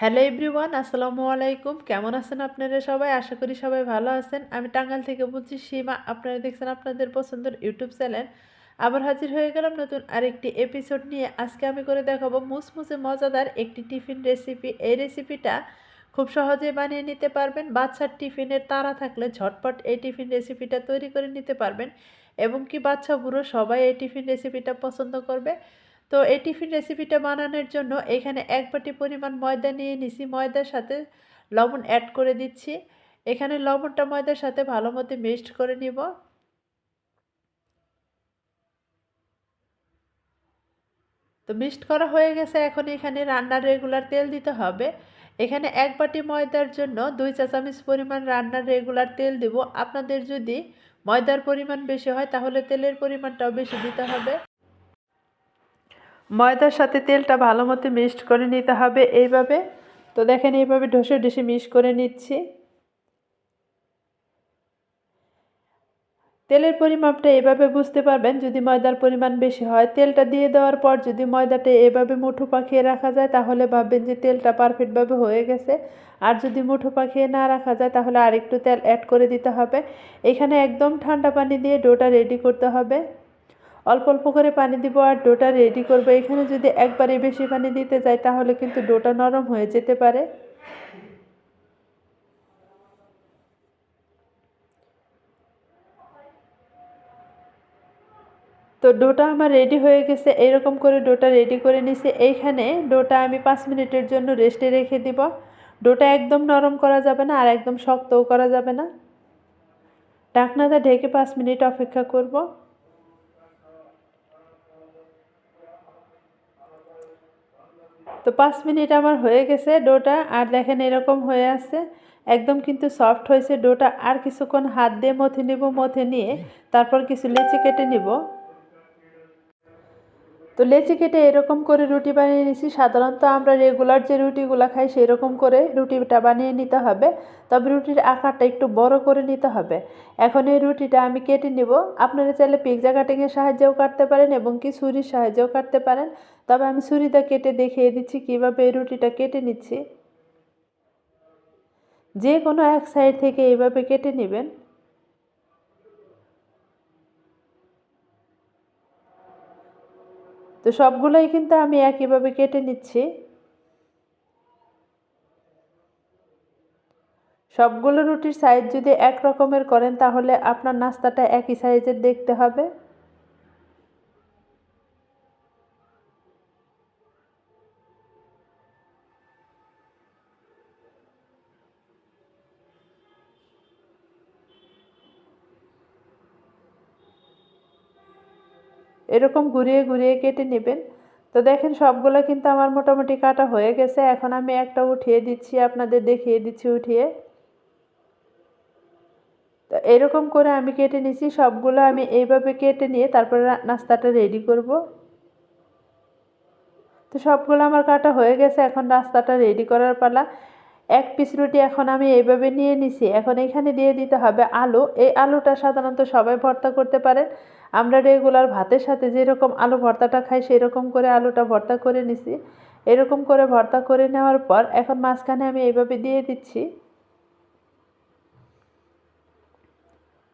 Hello everyone আসসালামু আলাইকুম। কেমন আছেন আপনারা সবাই? আশা করি সবাই ভালো আছেন। আমি টাঙ্গাইল থেকে বলছি, সীমা, আপনারা দেখছেন আপনাদের পছন্দের ইউটিউব চ্যানেল। আবার হাজির হয়ে গেলাম নতুন আরেকটি এপিসোড নিয়ে। আজকে আমি করে দেখাবো মুসমুসে মজাদার একটি টিফিন রেসিপি এই রেসিপিটা খুব সহজে বানিয়ে নিতে পারবেন। বাচ্চার টিফিনের তারা থাকলে ঝটপট এই টিফিন রেসিপিটা তৈরি করে নিতে পারবেন। এবং কি বাচ্চা বুড়ো সবাই এই টিফিন রেসিপিটা পছন্দ করবে? তো এই টিফিন রেসিপিটা বানানোর জন্য এখানে এক বাটি পরিমাণ ময়দা নিয়ে নিছি। ময়দার সাথে লবণ অ্যাড করে দিচ্ছি। এখানে লবণটা ময়দার সাথে ভালো মতো মিক্সড করে নিব। তো মিক্সড করা হয়ে গেছে। এখন এখানে রান্নার রেগুলার তেল দিতে হবে। এখানে এক বাটি ময়দার জন্য দুই চা চামচ পরিমাণ রান্নার রেগুলার তেল দিব। আপনাদের যদি ময়দার পরিমাণ বেশি হয়, তাহলে তেলের পরিমাণটাও বেশি দিতে হবে। ময়দার সাথে তেলটা ভালো মতো মিক্সড করে নিতে হবে এইভাবে। তো দেখেন এইভাবে ঢসে ঢসে মিক্স করে নিচ্ছি। তেলের পরিমাপটা এভাবে বুঝতে পারবেন যদি ময়দার পরিমাণ বেশি হয়। তেলটা দিয়ে দেওয়ার পর যদি ময়দাটা এভাবে মুঠো পাখিয়ে রাখা যায় তাহলে ভাববেন যে তেলটা পারফেক্টভাবে হয়ে গেছে। আর যদি মুঠো পাখিয়ে না রাখা যায় তাহলে আরেকটু তেল অ্যাড করে দিতে হবে। এখানে একদম ঠান্ডা পানি দিয়ে ডোটা রেডি করতে হবে। অল্প অল্প করে পানি দিব আর ডোটা রেডি করব। এখানে যদি একবারে বেশি পানি দিতে যাই, তাহলে কিন্তু ডোটা নরম হয়ে যেতে পারে। তো ডোটা আমার রেডি হয়ে গেছে। এইরকম করে ডোটা রেডি করে নিছি। এইখানে ডোটা আমি পাঁচ মিনিটের জন্য রেস্টে রেখে দিব। ডোটা একদম নরম করা যাবে না আর একদম শক্তও করা যাবে না। ঢাকনাটা ঢেকে পাঁচ মিনিট অপেক্ষা করব। তো পাঁচ মিনিট আমার হয়ে গেছে ডোটা, আর দেখেন এরকম হয়ে আছে। একদম কিন্তু সফট হয়েছে ডোটা। আর কিছুক্ষণ হাত দিয়ে মথে নিব, মথে নিয়ে তারপর কিছু লেচি কেটে নিব। তো লেচি কেটে এরকম করে রুটি বানিয়ে নিছি। সাধারণত আমরা রেগুলার যে রুটিগুলো খাই সেই রকম করে রুটিটা বানিয়ে নিতে হবে। তবে রুটির আকারটা একটু বড় করে নিতে হবে। এখন এই রুটিটা আমি কেটে নিব। আপনারা চাইলে পিৎজা কাটিংয়ের সাহায্যেও কাটতে পারেন এবং কি ছুরির সাহায্যেও কাটতে পারেন। তবে আমি ছুরিটা কেটে দেখিয়ে দিচ্ছি কীভাবে এই রুটিটা কেটে নিচ্ছি। যে কোনো এক সাইড থেকে এইভাবে কেটে নেবেন। তো সবগুলোই কিন্তু আমি একইভাবে কেটে নিচ্ছি। সবগুলো রুটির সাইজ যদি এক রকমের করেন তাহলে আপনার নাস্তাটা একই সাইজের দেখতে হবে। এরকম ঘুরিয়ে ঘুরিয়ে কেটে নেবেন। তো দেখেন সবগুলো কিন্তু আমার মোটামুটি কাটা হয়ে গেছে। এখন আমি একটা উঠিয়ে দিচ্ছি, আপনাদের দেখিয়ে দিচ্ছি উঠিয়ে। তো এরকম করে আমি কেটে নিচ্ছি সবগুলো আমি এইভাবে কেটে নিয়ে তারপরে নাস্তাটা রেডি করব। তো সবগুলো আমার কাটা হয়ে গেছে, এখন নাস্তাটা রেডি করার পালা। এক পিস রুটি এখন আমি এইভাবে নিয়ে নিছি। এখন এখানে দিয়ে দিতে হবে আলু। এই আলুটা সাধারণত সবাই ভর্তা করতে পারেন। আমরা রেগুলার ভাতের সাথে যেরকম আলু ভর্তাটা খাই সেই রকম করে আলুটা ভর্তা করে নিছি। এরকম করে ভর্তা করে নেওয়ার পর এখন মাঝখানে আমি এইভাবে দিয়ে দিচ্ছি।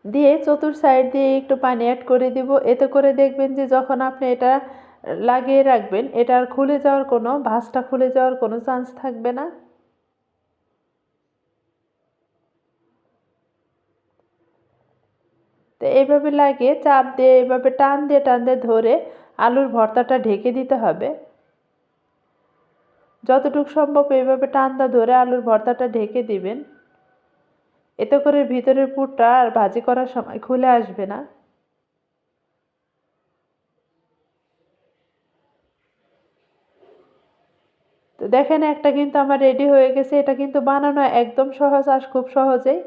দিয়ে চতুর সাইড দিয়ে একটু পানি অ্যাড করে দিব। এতে করে দেখবেন যে যখন আপনি এটা লাগিয়ে রাখবেন, এটা আর খুলে যাওয়ার কোনো, ভাঁজটা খুলে যাওয়ার কোনো চান্স থাকবে না। তো এইভাবে লাগিয়ে চাপ দিয়ে এইভাবে টান দিয়ে টান দিয়ে ধরে আলুর ভর্তাটা ঢেকে দিতে হবে। যতটুকু সম্ভব এইভাবে টানটা ধরে আলুর ভর্তাটা ঢেকে দিবেন। এতে করে ভিতরের পুরটা আর ভাজি করার সময় খুলে আসবে না। তো দেখেন একটা কিন্তু আমার রেডি হয়ে গেছে। এটা কিন্তু বানানো একদম সহজ আর খুব সহজেই।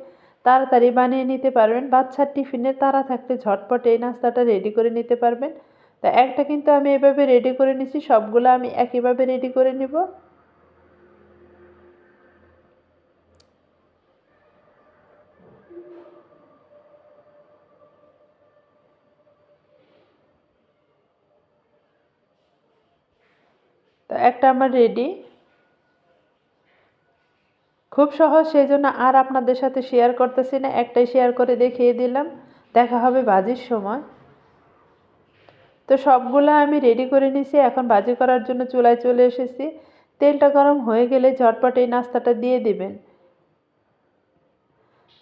তাড়াতাড়ি বানিয়ে নিতে পারবেন। বাচ্চার টিফিনে তারা থাকতে ঝটপট এই নাস্তাটা রেডি করে নিতে পারবেন। তা একটা কিন্তু আমি এভাবে রেডি করে নিছি, সবগুলো আমি একইভাবে রেডি করে নিব। তো একটা আমার রেডি খুব সহজ, সেই জন্য আর আপনাদের সাথে শেয়ার করতেছি না। একটাই শেয়ার করে দেখিয়ে দিলাম। দেখা হবে বাজির সময়। তো সবগুলো আমি রেডি করে নিছি। এখন বাজি করার জন্য চুলায় চলে এসেছি। তেলটা গরম হয়ে গেলে ঝটপট এই নাস্তাটা দিয়ে দিবেন।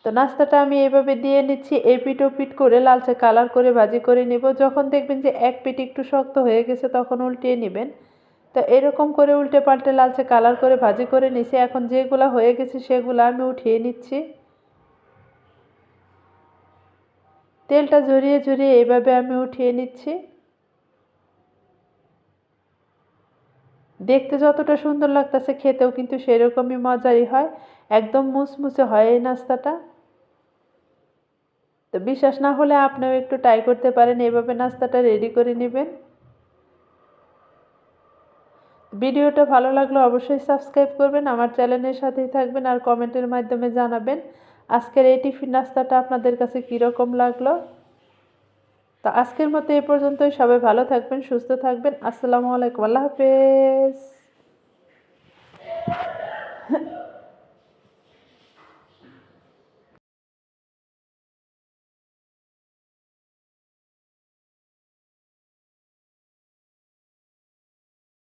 তো নাস্তাটা আমি এইভাবে দিয়ে নিচ্ছি। এই পিঠ ও পিঠ করে লালচে কালার করে ভাজি করে নিব। যখন দেখবেন যে এক পিঠ একটু শক্ত হয়ে গেছে, তখন উল্টিয়ে নেবেন। তো এরকম করে উল্টে পাল্টে লালচে কালার করে ভাজি করে নিছি। এখন যেগুলো হয়ে গেছে সেগুলো আমি উঠিয়ে নিচ্ছি। তেলটা জড়িয়ে জড়িয়ে এইভাবে আমি উঠিয়ে নিচ্ছি। দেখতে যতটা সুন্দর লাগতেছে খেতেও কিন্তু সেরকমই মজারই হয়। একদম মুসমুসে হয় এই নাস্তাটা। তো বিশ্বাস না হলে আপনিও একটু ট্রাই করতে পারেন, এভাবে নাস্তাটা রেডি করে নেবেন। ভিডিওটা ভালো লাগলে অবশ্যই সাবস্ক্রাইব করবেন, আমার চ্যানেলের সাথেই থাকবেন আর কমেন্টের মাধ্যমে জানাবেন আজকের এই টিফিন নাস্তাটা আপনাদের কাছে কীরকম লাগল। তো আজকের মতো এ পর্যন্তই, সবাই ভালো থাকবেন, সুস্থ থাকবেন, আসসালামু আলাইকুম, আল্লাহ হাফেজ।